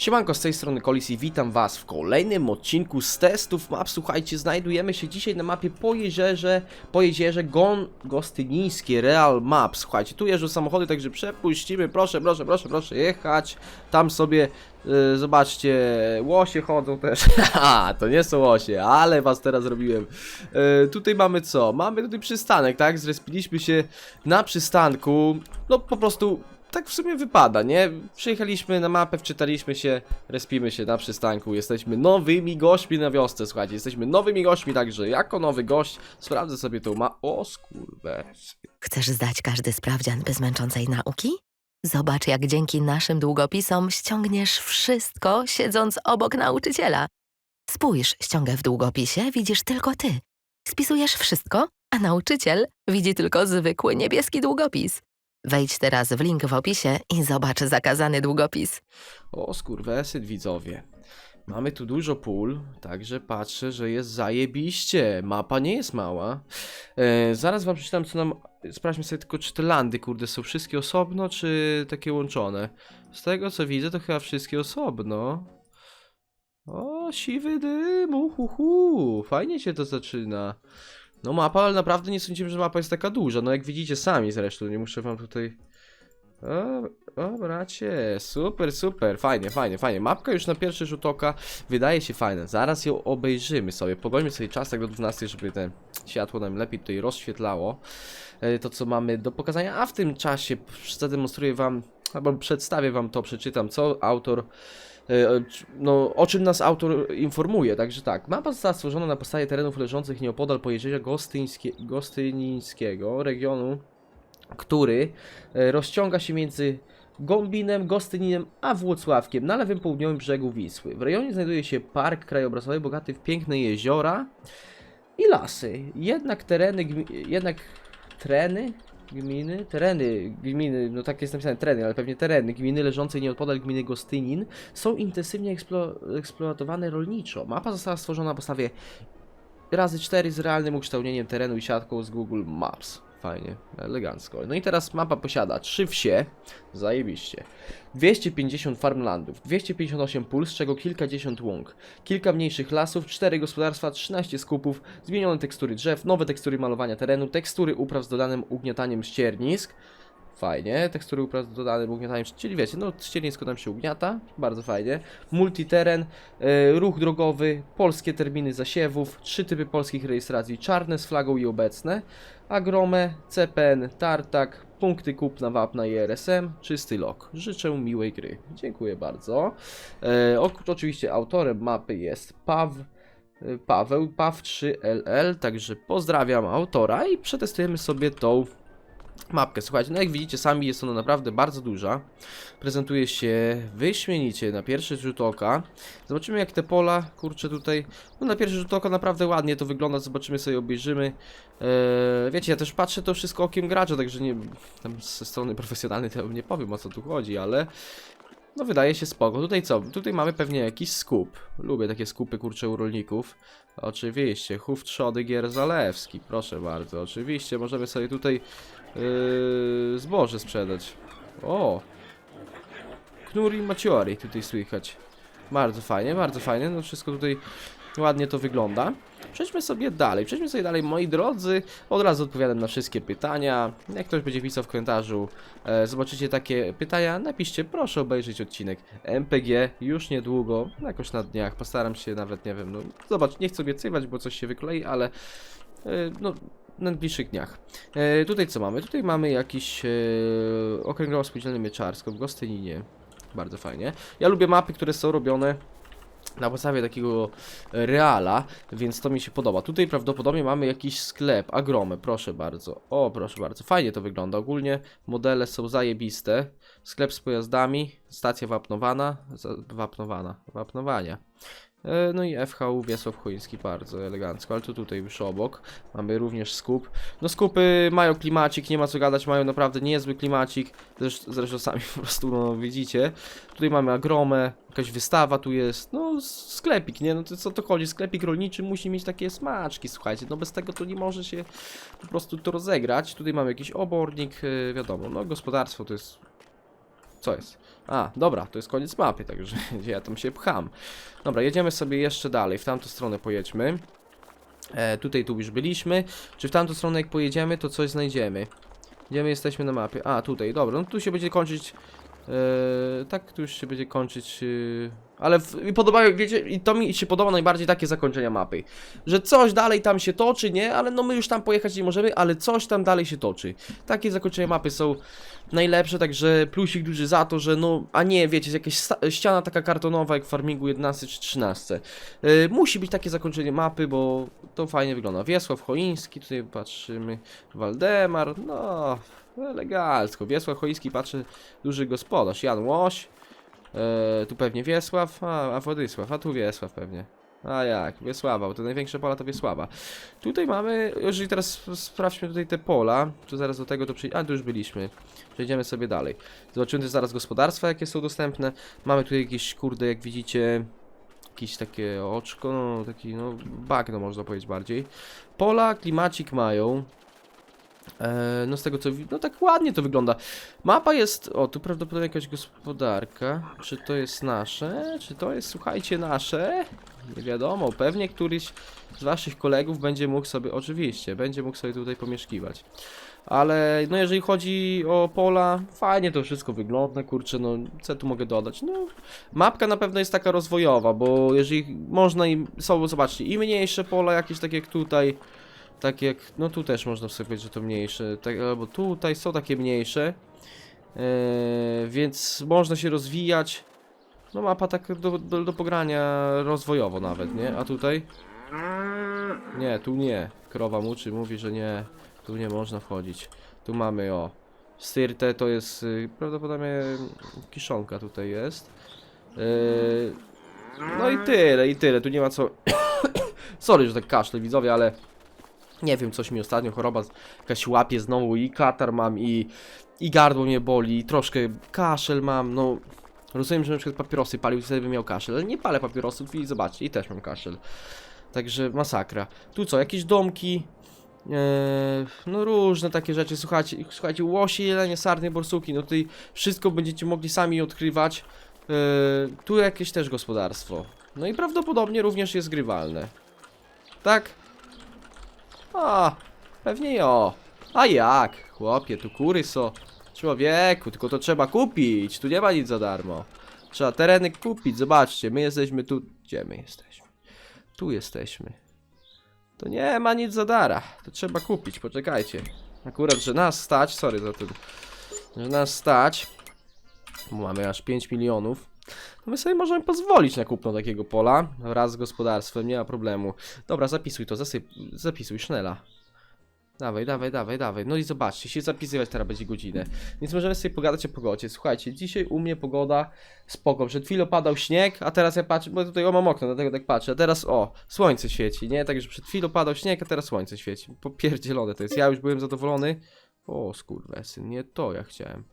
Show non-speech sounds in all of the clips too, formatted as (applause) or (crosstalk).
Siemanko, z tej strony Kolis i witam was w kolejnym odcinku z testów map. Słuchajcie, znajdujemy się dzisiaj na mapie po jeziorze, Gon Gostynińskie Real Map. Słuchajcie, tu jeżdżą samochody, także przepuścimy, proszę, proszę, proszę, proszę jechać. Tam sobie, y, zobaczcie, łosie chodzą też. (laughs) Haha, to nie są łosie, ale was teraz zrobiłem. Y, tutaj mamy co? Mamy tutaj przystanek, tak? Zrespiliśmy się na przystanku. No po prostu tak w sumie wypada, nie? Przyjechaliśmy na mapę, wczytaliśmy się, respimy się na przystanku, jesteśmy nowymi gośćmi na wiosce, słuchajcie, jesteśmy nowymi gośćmi, także jako nowy gość sprawdzę sobie tą ma... O skurwę. Chcesz zdać każdy sprawdzian bez męczącej nauki? Zobacz, jak dzięki naszym długopisom ściągniesz wszystko, siedząc obok nauczyciela. Spójrz, ściągę w długopisie widzisz tylko ty. Spisujesz wszystko, a nauczyciel widzi tylko zwykły niebieski długopis. Wejdź teraz w link w opisie i zobacz zakazany długopis. O skurwesyt widzowie. Mamy tu dużo pól, także patrzę, że jest zajebiście. Mapa nie jest mała. E, zaraz wam przeczytam, co nam... Sprawdźmy sobie tylko, czy te landy, kurde, są wszystkie osobno, czy takie łączone. Z tego, co widzę, to chyba wszystkie osobno. O, siwy dym, uhuhu. Fajnie się to zaczyna. No mapa, ale naprawdę nie sądziłem, że mapa jest taka duża. No jak widzicie sami zresztą, nie muszę wam tutaj... O, o bracie, super, super, fajnie, fajnie, fajnie. Mapka już na pierwszy rzut oka wydaje się fajna. Zaraz ją obejrzymy sobie, pogońmy sobie czas tak do 12, żeby te światło nam lepiej tutaj rozświetlało. E, To, co mamy do pokazania, a w tym czasie zademonstruję wam, albo przedstawię wam to, przeczytam, co autor no, o czym nas autor informuje. Także tak, mapa została stworzona na podstawie terenów leżących nieopodal pojezierza Gostyńskie, Gostynińskiego, regionu, który e, rozciąga się między Gombinem, Gostyninem a Włocławkiem na lewym południowym brzegu Wisły. W rejonie znajduje się park krajobrazowy bogaty w piękne jeziora i lasy. Jednak tereny, jednak treny gminy, tereny gminy, no tak jest napisane tereny, ale pewnie tereny gminy leżącej nieopodal gminy Gostynin są intensywnie eksplo- eksploatowane rolniczo. Mapa została stworzona na podstawie razy 4 z realnym ukształtnieniem terenu i siatką z Google Maps. Fajnie, elegancko. No i teraz mapa posiada 3 wsie, zajebiście, 250 farmlandów, 258 pól, z czego kilkadziesiąt łąk, kilka mniejszych lasów, 4 gospodarstwa, 13 skupów, zmienione tekstury drzew, nowe tekstury malowania terenu, tekstury upraw z dodanym ugniataniem ściernisk, Fajnie, tekstury upraw z dodanym ugniataniem, czyli wiecie, no ściernisko tam się ugniata, bardzo fajnie. Multiteren, e, ruch drogowy, polskie terminy zasiewów, trzy typy polskich rejestracji, czarne z flagą i obecne, agrome, CPN, tartak, punkty kupna, wapna i RSM, czysty lok. Życzę miłej gry. Dziękuję bardzo. E, oczywiście autorem mapy jest Paw. e, Paweł, Paw3LL, także pozdrawiam autora i przetestujemy sobie tą mapkę. Słuchajcie, no jak widzicie sami jest ona naprawdę bardzo duża. Prezentuje się wyśmienicie na pierwszy rzut oka. Zobaczymy jak te pola, kurczę tutaj, no na pierwszy rzut oka naprawdę ładnie to wygląda, zobaczymy sobie, obejrzymy. Eee, wiecie, ja też patrzę to wszystko okiem gracza, także nie, tam ze strony profesjonalnej to nie powiem o co tu chodzi, ale no wydaje się spoko. Tutaj co? Tutaj mamy pewnie jakiś skup. Lubię takie skupy kurcze u rolników. Oczywiście, chów trzody gier zalewski, proszę bardzo. Oczywiście, możemy sobie tutaj yy, zboże sprzedać. O! Knuri Maciori tutaj słychać. Bardzo fajnie, bardzo fajnie. No wszystko tutaj ładnie to wygląda. Przejdźmy sobie dalej, przejdźmy sobie dalej, moi drodzy. Od razu odpowiadam na wszystkie pytania. Jak ktoś będzie pisał w komentarzu, e, zobaczycie takie pytania, napiszcie, proszę obejrzeć odcinek MPG już niedługo, jakoś na dniach. Postaram się nawet, nie wiem, no zobacz, nie chcę obiecywać, bo coś się wyklei, ale e, no najbliższych dniach. E, tutaj co mamy? Tutaj mamy jakiś e, okręgowo spółdzielny mieczarsko w Gostyninie. Bardzo fajnie. Ja lubię mapy, które są robione na podstawie takiego reala, więc to mi się podoba. Tutaj prawdopodobnie mamy jakiś sklep, agromę, proszę bardzo. O, proszę bardzo, fajnie to wygląda. Ogólnie modele są zajebiste. Sklep z pojazdami, stacja wapnowana, wapnowana, wapnowania. E, No i FHU Wiesław Chojński, bardzo elegancko, ale tu tutaj już obok mamy również skup. No skupy mają klimacik, nie ma co gadać, mają naprawdę niezły klimacik, zresztą, zresztą sami (laughs) po prostu no, widzicie. Tutaj mamy agromę, jakaś wystawa tu jest, no sklepik, nie, no to co to chodzi, sklepik rolniczy musi mieć takie smaczki, słuchajcie, no bez tego to nie może się po prostu to rozegrać. Tutaj mamy jakiś obornik, yy, wiadomo, no gospodarstwo to jest Co jest? A, dobra, to jest koniec mapy, także (laughs) ja tam się pcham. Dobra, jedziemy sobie jeszcze dalej, w tamtą stronę pojedźmy. E, tutaj tu już byliśmy. Czy w tamtą stronę jak pojedziemy, to coś znajdziemy? Gdzie my jesteśmy na mapie? A, tutaj, dobra, no tu się będzie kończyć... E, tak, tu już się będzie kończyć... E, ale w, podobają, wiecie, i to mi się podoba najbardziej takie zakończenia mapy. Że coś dalej tam się toczy, nie? Ale no my już tam pojechać nie możemy, ale coś tam dalej się toczy. Takie zakończenia mapy są najlepsze, także plusik duży za to, że no, a nie, wiecie, jakaś ściana taka kartonowa jak w Farmingu 11 czy 13. Yy, musi być takie zakończenie mapy, bo to fajnie wygląda. Wiesław Choiński, tutaj patrzymy, Waldemar, no, elegancko. Wiesław Choiński patrzy, duży gospodarz, Jan Łoś, yy, tu pewnie Wiesław, a, a Władysław, a tu Wiesław pewnie. A jak, Wiesława, bo to największe pola to Wiesława. Tutaj mamy, jeżeli teraz sp- sprawdźmy tutaj te pola, czy zaraz do tego to przyjdzie, a tu już byliśmy. Przejdziemy sobie dalej. Zobaczymy też zaraz gospodarstwa, jakie są dostępne. Mamy tutaj jakieś, kurde, jak widzicie, jakieś takie oczko, no taki, no, bagno można powiedzieć bardziej. Pola, klimacik mają. E, no z tego co, no tak ładnie to wygląda. Mapa jest, o tu prawdopodobnie jakaś gospodarka. Czy to jest nasze? Czy to jest, słuchajcie, nasze? Nie wiadomo, pewnie któryś z waszych kolegów będzie mógł sobie, oczywiście, będzie mógł sobie tutaj pomieszkiwać. Ale no jeżeli chodzi o pola, fajnie to wszystko wygląda, kurczę, no co tu mogę dodać? No, mapka na pewno jest taka rozwojowa, bo jeżeli można i są, zobaczcie, i mniejsze pola jakieś takie jak tutaj, tak jak, no tu też można sobie powiedzieć, że to mniejsze, tak, albo tutaj są takie mniejsze, e, więc można się rozwijać. No mapa tak do, do, do pogrania rozwojowo nawet, nie? A tutaj? Nie, tu nie. Krowa muczy, mówi, że nie. Tu nie można wchodzić. Tu mamy, o. Styrtę to jest, y, prawdopodobnie kiszonka tutaj jest. Yy, no i tyle, i tyle. Tu nie ma co... (coughs) Sorry, że tak kaszle widzowie, ale... Nie wiem, coś mi ostatnio choroba jakaś łapie znowu i katar mam i... I gardło mnie boli, i troszkę kaszel mam, no... Rozumiem, że na przykład papierosy palił, wtedy bym miał kaszel, ale nie palę papierosów i zobaczcie, i też mam kaszel. Także masakra. Tu co, jakieś domki, Eee, no różne takie rzeczy, słuchajcie, słuchajcie, łosie, jelenie, sarny, borsuki, no tutaj wszystko będziecie mogli sami odkrywać. Eee, tu jakieś też gospodarstwo. No i prawdopodobnie również jest grywalne. Tak? A, pewnie jo. A jak? Chłopie, tu kury są. Człowieku, tylko to trzeba kupić, tu nie ma nic za darmo. Trzeba tereny kupić, zobaczcie, my jesteśmy tu... Gdzie my jesteśmy? Tu jesteśmy. To nie ma nic za dara. To trzeba kupić, poczekajcie. Akurat, że nas stać, sorry za ten, że nas stać, mamy aż 5 milionów, to my sobie możemy pozwolić na kupno takiego pola wraz z gospodarstwem, nie ma problemu. Dobra, zapisuj to, zasyp, zapisuj, sznela. Dawaj, dawaj, dawaj, dawaj. No i zobaczcie, się zapisywać teraz będzie godzinę. Więc możemy sobie pogadać o pogodzie. Słuchajcie, dzisiaj u mnie pogoda spoko. Przed chwilą padał śnieg, a teraz ja patrzę, bo tutaj o mam okno, dlatego tak patrzę. A teraz o, słońce świeci, nie? Także przed chwilą padał śnieg, a teraz słońce świeci. Popierdzielone to jest. Ja już byłem zadowolony. O, skurwesyn, nie to ja chciałem.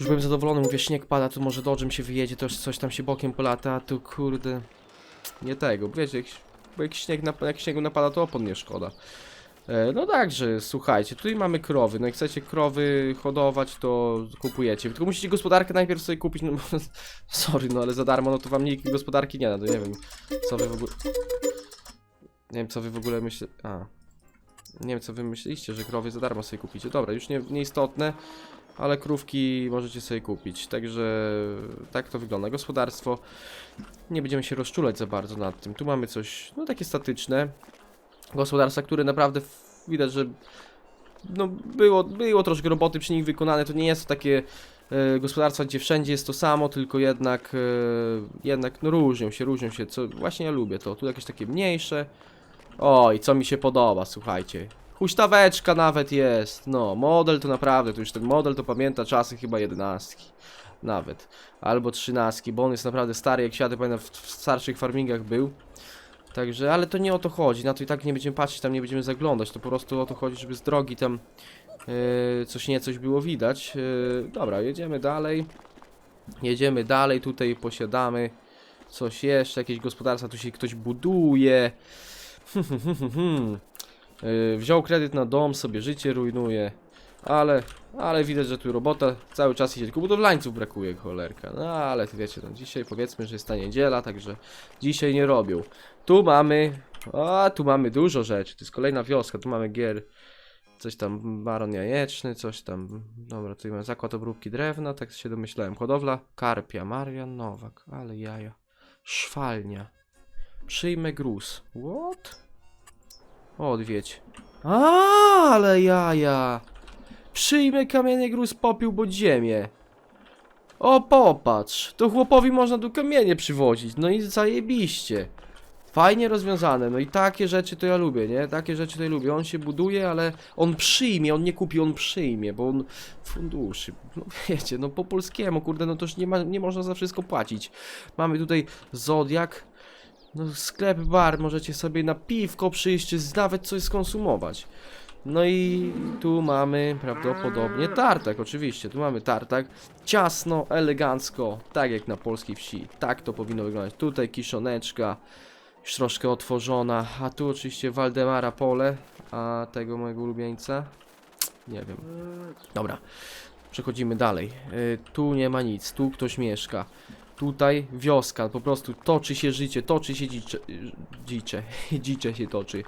Już byłem zadowolony, mówię, śnieg pada, to może dodżem się wyjedzie, to coś tam się bokiem polata, a tu kurde... Nie tego, wiecie, jak, bo jak, śnieg nap- jak śniegu napada, to opon nie szkoda. E, No także, słuchajcie, tutaj mamy krowy. No jak chcecie krowy hodować, to kupujecie. Tylko musicie gospodarkę najpierw sobie kupić. No (laughs) sorry, no ale za darmo, no to wam nikt gospodarki nie da. To nie wiem, co wy w ogóle. Nie wiem, co wy w ogóle myśl. A. Nie wiem, co wy myśliście, że krowy za darmo sobie kupicie. Dobra, już nie, nieistotne, ale krówki możecie sobie kupić. Także tak to wygląda. Gospodarstwo. Nie będziemy się rozczulać za bardzo nad tym. Tu mamy coś, no takie statyczne gospodarstwa, które naprawdę widać, że no było, było troszkę roboty przy nich wykonane, to nie jest to takie e, gospodarstwa, gdzie wszędzie jest to samo, tylko jednak, e, jednak no różnią się, różnią się, co właśnie ja lubię to, tu jakieś takie mniejsze, oj, co mi się podoba, słuchajcie, huśtaweczka nawet jest, no, model to naprawdę, to już ten model to pamięta czasy chyba jedenastki, nawet, albo trzynastki, bo on jest naprawdę stary, jak siadę, pamiętam, w, w starszych farmingach był, Także, ale to nie o to chodzi, na to i tak nie będziemy patrzeć, tam nie będziemy zaglądać, to po prostu o to chodzi, żeby z drogi tam yy, coś nie coś było widać. Yy, dobra, jedziemy dalej. Jedziemy dalej, tutaj posiadamy coś jeszcze, jakieś gospodarstwa, tu się ktoś buduje. Yy, wziął kredyt na dom, sobie życie rujnuje. Ale, ale widać, że tu robota cały czas idzie, tylko budowlańców brakuje, cholerka. No ale wiecie, no dzisiaj powiedzmy, że jest ta niedziela, także dzisiaj nie robią. Tu mamy, a tu mamy dużo rzeczy, to jest kolejna wioska, tu mamy gier, coś tam, baron jajeczny, coś tam, dobra, tutaj mamy zakład obróbki drewna, tak się domyślałem, hodowla karpia, Marian Nowak, ale jaja, szwalnia, przyjmę gruz, what? Odwiedź. A, ale jaja. Przyjmę kamienie gruz popiół pod ziemię. O, popatrz. To chłopowi można tu kamienie przywozić. No i zajebiście. Fajnie rozwiązane. No i takie rzeczy to ja lubię, nie? Takie rzeczy to ja lubię. On się buduje, ale on przyjmie, on nie kupi, on przyjmie, bo on funduszy. No wiecie, no po polskiemu, kurde, no toż nie, ma, nie można za wszystko płacić. Mamy tutaj Zodiak. No sklep, bar, możecie sobie na piwko przyjść, nawet coś skonsumować. No i tu mamy prawdopodobnie tartak, oczywiście, tu mamy tartak. Ciasno, elegancko, tak jak na polskiej wsi. Tak to powinno wyglądać. Tutaj kiszoneczka, już troszkę otworzona, a tu oczywiście Waldemara Pole, a tego mojego ulubieńca, nie wiem. Dobra, przechodzimy dalej. Y, tu nie ma nic, tu ktoś mieszka. Tutaj wioska, po prostu toczy się życie, toczy się dzicze, dzicze, (laughs) dzicze się toczy.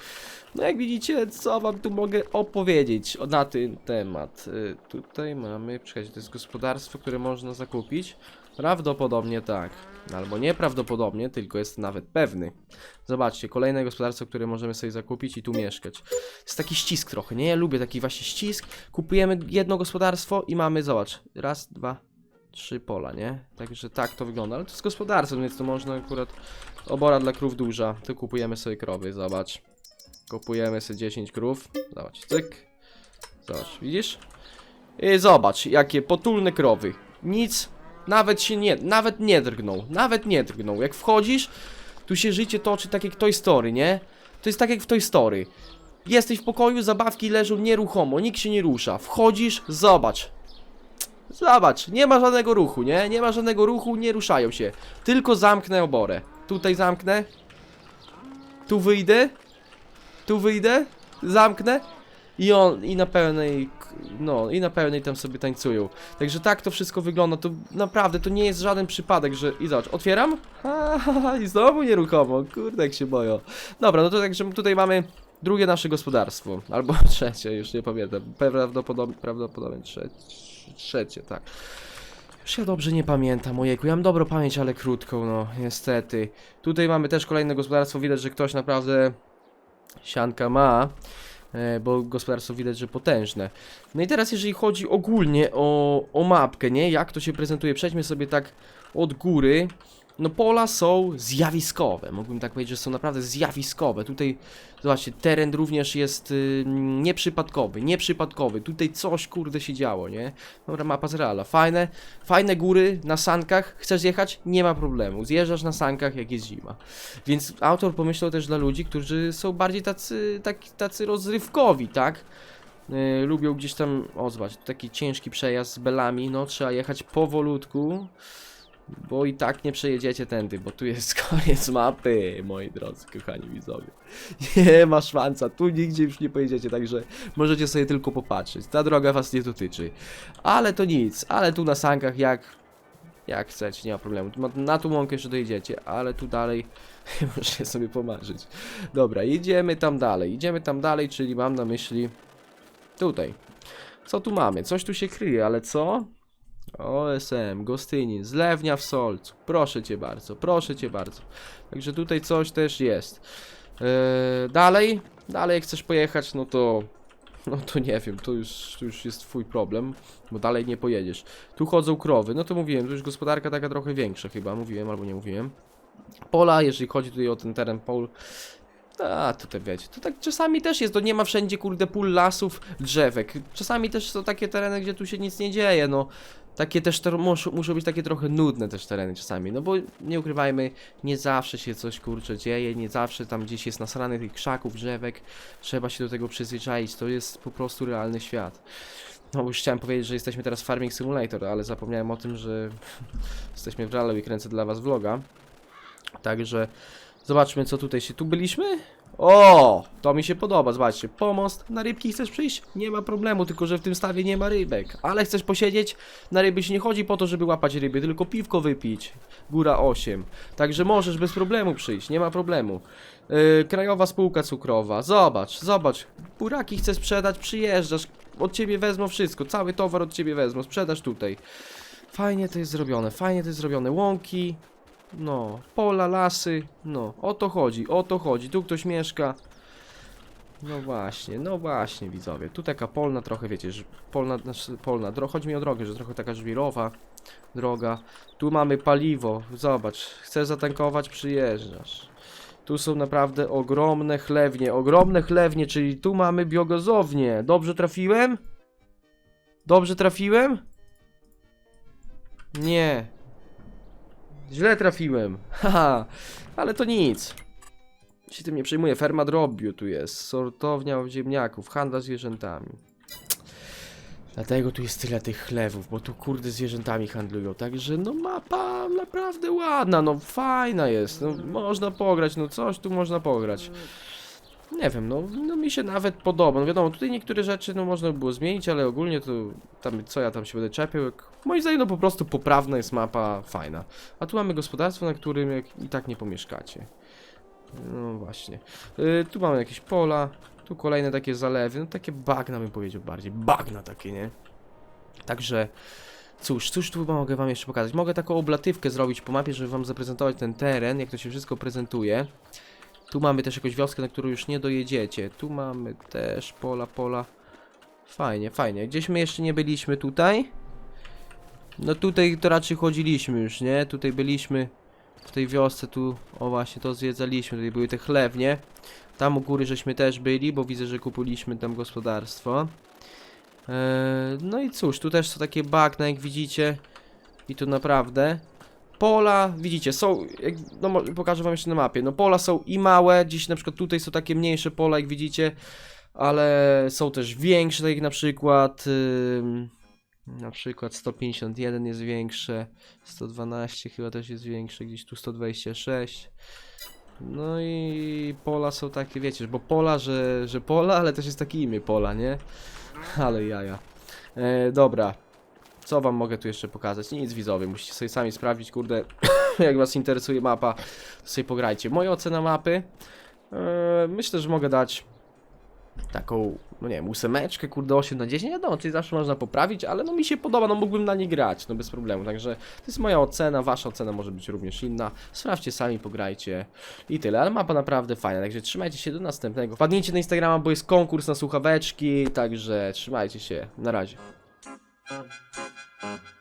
No jak widzicie, co wam tu mogę opowiedzieć na ten temat. Y, tutaj mamy, czekajcie, to jest gospodarstwo, które można zakupić. Prawdopodobnie tak. Albo nieprawdopodobnie, tylko jest nawet pewny. Zobaczcie, kolejne gospodarstwo, które możemy sobie zakupić i tu mieszkać. Jest taki ścisk trochę, nie? Ja lubię taki właśnie ścisk. Kupujemy jedno gospodarstwo i mamy, zobacz, raz, dwa, trzy pola, nie? Także tak to wygląda, ale to jest gospodarstwo, więc to można akurat obora dla krów duża. Tu kupujemy sobie krowy, zobacz. Kupujemy sobie 10 krów. Zobacz, cyk. Zobacz, widzisz? I zobacz, jakie potulne krowy. Nic, nawet się nie, nawet nie drgną, nawet nie drgną. Jak wchodzisz, tu się życie toczy tak jak w Toy Story, nie? To jest tak jak w Toy Story. Jesteś w pokoju, zabawki leżą nieruchomo, nikt się nie rusza. Wchodzisz, zobacz. Zobacz, nie ma żadnego ruchu, nie? Nie ma żadnego ruchu, nie ruszają się. Tylko zamknę oborę. Tutaj zamknę. Tu wyjdę. Tu wyjdę. Zamknę. I on, i na pełnej, no, i na pełnej tam sobie tańcują. Także tak to wszystko wygląda, to naprawdę, to nie jest żaden przypadek, że, i zobacz, otwieram, ha, i znowu nieruchomo, kurde jak się boją. Dobra, no to także tutaj mamy drugie nasze gospodarstwo, albo (laughs) trzecie, już nie pamiętam, prawdopodobnie, prawdopodobnie trzecie, trzecie, tak. Już ja dobrze nie pamiętam, ojejku, ja mam dobrą pamięć, ale krótką, no, niestety. Tutaj mamy też kolejne gospodarstwo, widać, że ktoś naprawdę sianka ma, e, bo gospodarstwo widać, że potężne. No i teraz jeżeli chodzi ogólnie o, o mapkę, nie, jak to się prezentuje, przejdźmy sobie tak od góry. No pola są zjawiskowe, mógłbym tak powiedzieć, że są naprawdę zjawiskowe. Tutaj, zobaczcie, teren również jest y, nieprzypadkowy, nieprzypadkowy. Tutaj coś, kurde, się działo, nie? Dobra, mapa z Reala. Fajne, fajne góry na sankach. Chcesz jechać? Nie ma problemu. Zjeżdżasz na sankach, jak jest zima. Więc autor pomyślał też dla ludzi, którzy są bardziej tacy, tak, tacy rozrywkowi, tak? Yy, lubią gdzieś tam, o zobacz, taki ciężki przejazd z belami, no trzeba jechać powolutku, bo i tak nie przejedziecie tędy, bo tu jest (laughs) koniec mapy, moi drodzy, kochani widzowie. Nie ma szansa, tu nigdzie już nie pojedziecie, także możecie sobie tylko popatrzeć. Ta droga was nie dotyczy. Ale to nic, ale tu na sankach jak jak chcecie, nie ma problemu. Na tą łąkę jeszcze dojedziecie, ale tu dalej (laughs) możecie sobie pomarzyć. Dobra, idziemy tam dalej, idziemy tam dalej, czyli mam na myśli tutaj. Co tu mamy? Coś tu się kryje, ale co? OSM, Gostynin, zlewnia w Solcu. Proszę cię bardzo, proszę cię bardzo. Także tutaj coś też jest. Eee, dalej, dalej jak chcesz pojechać, no to no to nie wiem, to już, to już jest twój problem, bo dalej nie pojedziesz. Tu chodzą krowy, no to mówiłem, to już gospodarka taka trochę większa chyba, mówiłem albo nie mówiłem. Pola, jeżeli chodzi tutaj o ten teren pol, a tutaj wiecie, to tak czasami też jest, to nie ma wszędzie kurde pól lasów, drzewek. Czasami też są takie tereny, gdzie tu się nic nie dzieje, no. Takie też to muszą, muszą być takie trochę nudne też tereny czasami, no bo nie ukrywajmy, nie zawsze się coś kurczę dzieje, nie zawsze tam gdzieś jest nasrany tych krzaków, drzewek, trzeba się do tego przyzwyczaić, to jest po prostu realny świat. No już chciałem powiedzieć, że jesteśmy teraz w Farming Simulator, ale zapomniałem o tym, że (laughs) jesteśmy w realu i kręcę dla was vloga. Także zobaczmy co tutaj się, tu byliśmy? O, to mi się podoba, zobaczcie, pomost, na rybki chcesz przyjść? Nie ma problemu, tylko że w tym stawie nie ma rybek, ale chcesz posiedzieć? Na ryby się nie chodzi po to, żeby łapać ryby, tylko piwko wypić, góra 8, także możesz bez problemu przyjść, nie ma problemu. Yy, krajowa spółka cukrowa, zobacz, zobacz, buraki chcesz sprzedać, przyjeżdżasz, od ciebie wezmą wszystko, cały towar od ciebie wezmą, sprzedasz tutaj. Fajnie to jest zrobione, fajnie to jest zrobione, łąki, no, pola, lasy, no, o to chodzi, o to chodzi, tu ktoś mieszka. No właśnie, no właśnie widzowie, tu taka polna trochę, wiecie, że polna, znaczy polna, chodzi mi o drogę, że trochę taka żwirowa droga. Tu mamy paliwo, zobacz, chcesz zatankować, przyjeżdżasz. Tu są naprawdę ogromne chlewnie, ogromne chlewnie, czyli tu mamy biogazownię. Dobrze trafiłem? Dobrze trafiłem? Nie, Źle trafiłem. (laughs) Haha, ale to nic. Się tym nie przejmuję. Ferma drobiu tu jest. Sortownia ziemniaków. Handla zwierzętami. Dlatego tu jest tyle tych chlewów, bo tu kurde zwierzętami handlują. Także no mapa naprawdę ładna, no fajna jest. No można pograć, no coś tu można pograć. Nie wiem, no, no mi się nawet podoba. No wiadomo, tutaj niektóre rzeczy no można by było zmienić, ale ogólnie to tam co ja tam się będę czepiał. Jak, moim zdaniem no po prostu poprawna jest mapa, fajna. A tu mamy gospodarstwo, na którym jak i tak nie pomieszkacie. No właśnie. Y, tu mamy jakieś pola, tu kolejne takie zalewy, no takie bagna bym powiedział bardziej. Bagna takie, nie? Także cóż, cóż tu mogę wam jeszcze pokazać? Mogę taką oblatywkę zrobić po mapie, żeby wam zaprezentować ten teren, jak to się wszystko prezentuje. Tu mamy też jakąś wioskę, na którą już nie dojedziecie. Tu mamy też pola, pola. Fajnie, fajnie. Gdzieś my jeszcze nie byliśmy tutaj. No tutaj to raczej chodziliśmy już, nie? Tutaj byliśmy w tej wiosce, tu, o właśnie, to zwiedzaliśmy. Tutaj były te chlewnie. Tam u góry żeśmy też byli, bo widzę, że kupiliśmy tam gospodarstwo. Eee, no i cóż, tu też są takie bagna, jak widzicie. I tu naprawdę pola, widzicie, są, jak, no pokażę wam jeszcze na mapie, no pola są i małe, dziś na przykład tutaj są takie mniejsze pola, jak widzicie, ale są też większe, tak jak na przykład, ym, na przykład 151 jest większe, 112 chyba też jest większe, gdzieś tu 126, no i pola są takie, wiecie, bo pola, że, że pola, ale też jest takie imię pola, nie? Ale jaja. E, dobra, co wam mogę tu jeszcze pokazać? Nic widzowie, musicie sobie sami sprawdzić, kurde, (coughs) jak was interesuje mapa, to sobie pograjcie. Moja ocena mapy, e, myślę, że mogę dać taką, no nie wiem, ósemeczkę, kurde, 8 na 10, wiadomo, tutaj zawsze można poprawić, ale no mi się podoba, no mógłbym na nie grać, no bez problemu, także to jest moja ocena, wasza ocena może być również inna, sprawdźcie sami, pograjcie i tyle, ale mapa naprawdę fajna, także trzymajcie się do następnego, wpadnijcie na Instagrama, bo jest konkurs na słuchaweczki, także trzymajcie się, na razie. Uh-huh.